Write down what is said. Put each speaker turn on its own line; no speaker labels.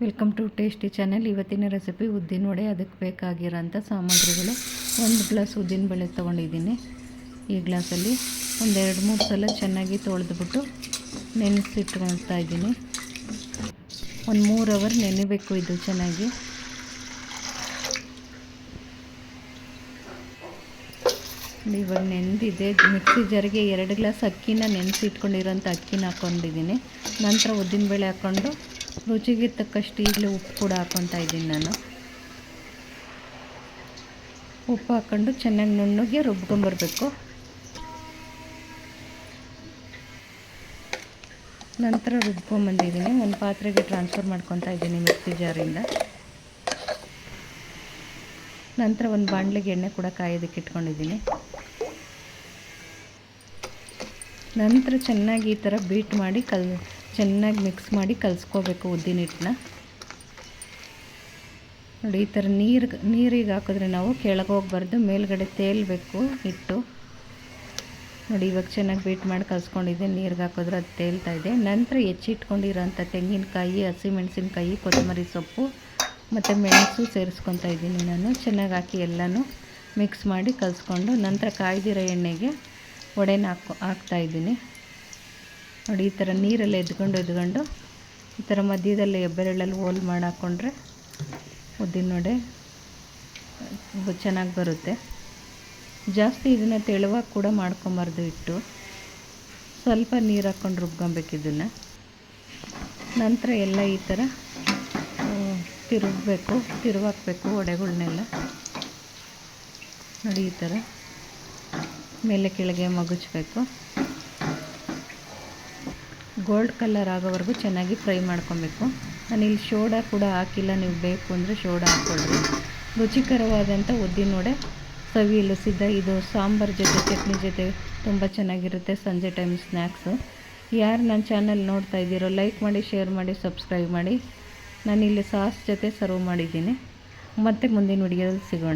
Welcome to tasty channel ಇವತ್ತಿನ recipe ಉದ್ದಿನ ವಡೆ, ಅದಕ್ಕೆ ಬೇಕಾಗಿರೋಂಥ ಸಾಮಗ್ರಿಗಳು. ಒಂದು ಗ್ಲಾಸ್ ಉದ್ದಿನ ಬೇಳೆ ತೊಗೊಂಡಿದ್ದೀನಿ. ಈ ಗ್ಲಾಸಲ್ಲಿ ಒಂದು ಎರಡು ಮೂರು ಸಲ ಚೆನ್ನಾಗಿ ತೊಳೆದ್ಬಿಟ್ಟು ನೆನೆಸಿಟ್ಕೊಳ್ತಾ ಇದ್ದೀನಿ. ಒಂದು ಮೂರು ಅವರ್ ನೆನೆಬೇಕು ಇದು ಚೆನ್ನಾಗಿ. ಇವಾಗ ನೆನೆದಿದೆ ಮಿಕ್ಸಿ ಜಾರಿಗೆ ಎರಡು ಗ್ಲಾಸ್ ಅಕ್ಕಿನ ನೆನೆಸಿಟ್ಕೊಂಡಿರೋಂಥ ಅಕ್ಕಿನ ಹಾಕ್ಕೊಂಡಿದ್ದೀನಿ ನಂತರ ಉದ್ದಿನಬೇಳೆ ಹಾಕ್ಕೊಂಡು ರುಚಿಗೆ ತಕ್ಕಷ್ಟು ಈಗಲೇ ಉಪ್ಪು ಕೂಡ ಹಾಕ್ಕೊತಾ ಇದ್ದೀನಿ ನಾನು. ಉಪ್ಪು ಹಾಕ್ಕೊಂಡು ಚೆನ್ನಾಗಿ ನುಣ್ಣಗೆ ರುಬ್ಕೊಂಬರ್ಬೇಕು ನಂತರ ರುಬ್ಕೊಂಬಂದಿದ್ದೀನಿ ಒಂದು ಪಾತ್ರೆಗೆ ಟ್ರಾನ್ಸ್ಫರ್ ಮಾಡ್ಕೊತಾ ಇದ್ದೀನಿ ಮಿಕ್ಸಿ ಜಾರಿಂದ ನಂತರ ಒಂದು ಬಾಣಲೆಗೆ ಎಣ್ಣೆ ಕೂಡ ಕಾಯೋದಕ್ಕೆ ಇಟ್ಕೊಂಡಿದ್ದೀನಿ. ನಂತರ ಚೆನ್ನಾಗಿ ಈ ಥರ ಬೀಟ್ ಮಾಡಿ ಕಲ್ ಚೆನ್ನಾಗಿ ಮಿಕ್ಸ್ ಮಾಡಿ ಕಲಿಸ್ಕೋಬೇಕು ಉದ್ದಿನ ಹಿಟ್ಟನ್ನ ನೋಡಿ, ಈ ಥರ ನೀರು, ನೀರಿಗೆ ಹಾಕಿದ್ರೆ ನಾವು ಕೆಳಗೆ ಹೋಗ್ಬಾರ್ದು, ಮೇಲ್ಗಡೆ ತೇಲ್ಬೇಕು ಹಿಟ್ಟು. ನೋಡಿ, ಇವಾಗ ಚೆನ್ನಾಗಿ ಬೀಟ್ ಮಾಡಿ ಕಲಿಸ್ಕೊಂಡಿದ್ದೆ, ನೀರಿಗೆ ಹಾಕಿದ್ರೆ ಅದು ತೇಲ್ತಾ ಇದೆ. ನಂತರ ಹೆಚ್ಚಿಟ್ಕೊಂಡಿರೋಂಥ ತೆಂಗಿನಕಾಯಿ, ಹಸಿಮೆಣಸಿನ್ಕಾಯಿ, ಕೊತ್ತಂಬರಿ ಸೊಪ್ಪು, ಮತ್ತು ಮೆಣಸು ಸೇರಿಸ್ಕೊತಾ ಇದ್ದೀನಿ ನಾನು. ಚೆನ್ನಾಗಿ ಹಾಕಿ ಎಲ್ಲನೂ ಮಿಕ್ಸ್ ಮಾಡಿ ಕಲಿಸ್ಕೊಂಡು ನಂತರ ಕಾಯ್ದಿರೋ ಎಣ್ಣೆಗೆ ಒಡೆನ ಹಾಕ್ತಾಯಿದ್ದೀನಿ ನೋಡಿ, ಈ ಥರ ನೀರೆಲ್ಲ ಎದ್ಕೊಂಡು ಎದ್ಕೊಂಡು ಈ ಥರ ಮಧ್ಯದಲ್ಲಿ ಹೆಬ್ಬೆರಳಲ್ಲಿ ಹೋಲ್ ಮಾಡಿ ಹಾಕ್ಕೊಂಡ್ರೆ ಉದ್ದಿನ ವಡೆ ಚೆನ್ನಾಗಿ ಬರುತ್ತೆ. ಜಾಸ್ತಿ ಇದನ್ನು ತೆಳುವಾಗಿ ಕೂಡ ಮಾಡ್ಕೊಬಾರ್ದು ಇಟ್ಟು ಸ್ವಲ್ಪ ನೀರು ಹಾಕ್ಕೊಂಡು ರುಬ್ಕೊಬೇಕು ಇದನ್ನು. ನಂತರ ಎಲ್ಲ ಈ ಥರ ತಿರುಗಬೇಕು, ತಿರುವಾಕಬೇಕು ವಡೆಗಳನ್ನೆಲ್ಲ ನೋಡಿ, ಈ ಥರ. ಮೇಲೆ ಕೆಳಗೆ ಮಗುಚಬೇಕು. ಗೋಲ್ಡ್ ಕಲರ್ ಆಗೋವರೆಗೂ ಚೆನ್ನಾಗಿ ಫ್ರೈ ಮಾಡ್ಕೊಬೇಕು. ನಾನಿಲ್ಲಿ ಶೋಡಾ ಕೂಡ ಹಾಕಿಲ್ಲ, ನೀವು ಬೇಕು ಅಂದರೆ ಶೋಡಾ ಹಾಕ್ಕೊಳ್ಳಿ ರುಚಿಕರವಾದಂಥ ಉದ್ದಿನ ವಡೆ ಸವಿಯಲು ಸಿದ್ಧ ಇದು ಸಾಂಬಾರ್ ಜೊತೆ, ಚಟ್ನಿ ಜೊತೆ ತುಂಬ ಚೆನ್ನಾಗಿರುತ್ತೆ ಸಂಜೆ ಟೈಮ್ ಸ್ನ್ಯಾಕ್ಸು. ಯಾರು ನನ್ನ ಚಾನಲ್ ನೋಡ್ತಾ ಇದ್ದೀರೋ, ಲೈಕ್ ಮಾಡಿ, ಶೇರ್ ಮಾಡಿ, ಸಬ್ಸ್ಕ್ರೈಬ್ ಮಾಡಿ. ನಾನಿಲ್ಲಿ ಸಾಸ್ ಜೊತೆ ಸರ್ವ್ ಮಾಡಿದ್ದೀನಿ. ಮತ್ತೆ ಮುಂದಿನ ವಿಡಿಯೋದಲ್ಲಿ ಸಿಗೋಣ.